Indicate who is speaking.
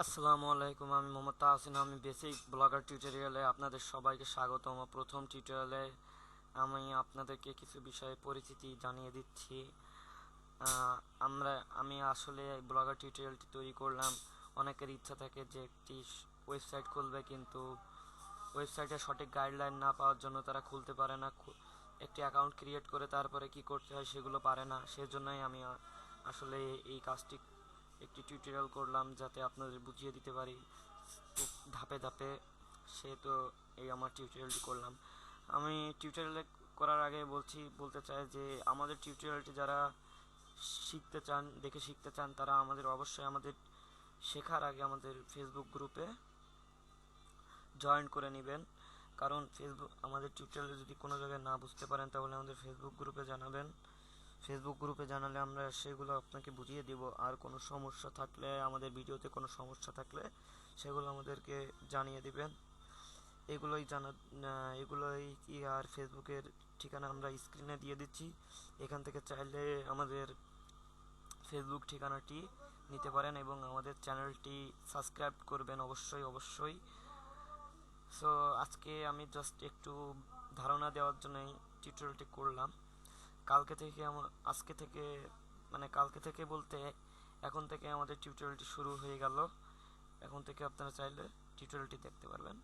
Speaker 1: আসসালামু আলাইকুম, আমি মোহাম্মদ তাহসিন, আমি বেসিক ব্লগার টিউটোরিয়ালে আপনাদের সবাইকে স্বাগতম। প্রথম টিউটোরিয়ালে আমি আপনাদেরকে কিছু বিষয়ে পরিচিতি জানিয়ে দিচ্ছি। আমরা, আমি আসলে ব্লগার টিউটোরিয়ালটি তৈরি করলাম। অনেকের ইচ্ছা থাকে যে একটি ওয়েবসাইট খুলবে, কিন্তু ওয়েবসাইটে সঠিক গাইডলাইন না পাওয়ার জন্য তারা খুলতে পারে না। একটি অ্যাকাউন্ট ক্রিয়েট করে তারপরে কি করতে হয় সেগুলো পারে না। সেজন্যই আমি আসলে এই কাজটি একটি টিউটোরিয়াল করলাম যাতে আপনাদের বুঝিয়ে দিতে পারি। ধাপে ধাপে সে তো এই আমার টিউটোরিয়ালটি করলাম। আমি টিউটোরিয়াল করার আগে বলছি, বলতে চাই যে আমাদের টিউটোরিয়ালটি যারা শিখতে চান, দেখে শিখতে চান, তারা আমাদের অবশ্যই আমাদের শেখার আগে আমাদের ফেসবুক গ্রুপে জয়েন করে নেবেন। কারণ ফেসবুক আমাদের টিউটোরিয়ালে যদি কোনো জায়গায় না বুঝতে পারেন, তাহলে আমাদের ফেসবুক গ্রুপে জানাবেন। ফেসবুক গ্রুপে জানালে আমরা সেগুলো আপনাকে বুঝিয়ে দিব। আর কোনো সমস্যা থাকলে, আমাদের ভিডিওতে কোনো সমস্যা থাকলে সেগুলো আমাদেরকে জানিয়ে দিবেন। এগুলোই জানা এগুলোই কি আর ফেসবুকের ঠিকানা আমরা স্ক্রিনে দিয়ে দিচ্ছি। এখান থেকে চাইলে আমাদের ফেসবুক ঠিকানাটি নিতে পারেন এবং আমাদের চ্যানেলটি সাবস্ক্রাইব করবেন অবশ্যই অবশ্যই। সো আজকে আমি জাস্ট একটু ধারণা দেওয়ার জন্যই টিউটোরিয়ালটি করলাম। কালকে থেকে আমার আজকে থেকে মানে কালকে থেকে বলতে এখন থেকে আমাদের টিউটোরিয়ালটি শুরু হয়ে গেল। এখন থেকে আপনারা চাইলে টিউটোরিয়ালটি দেখতে পারবেন।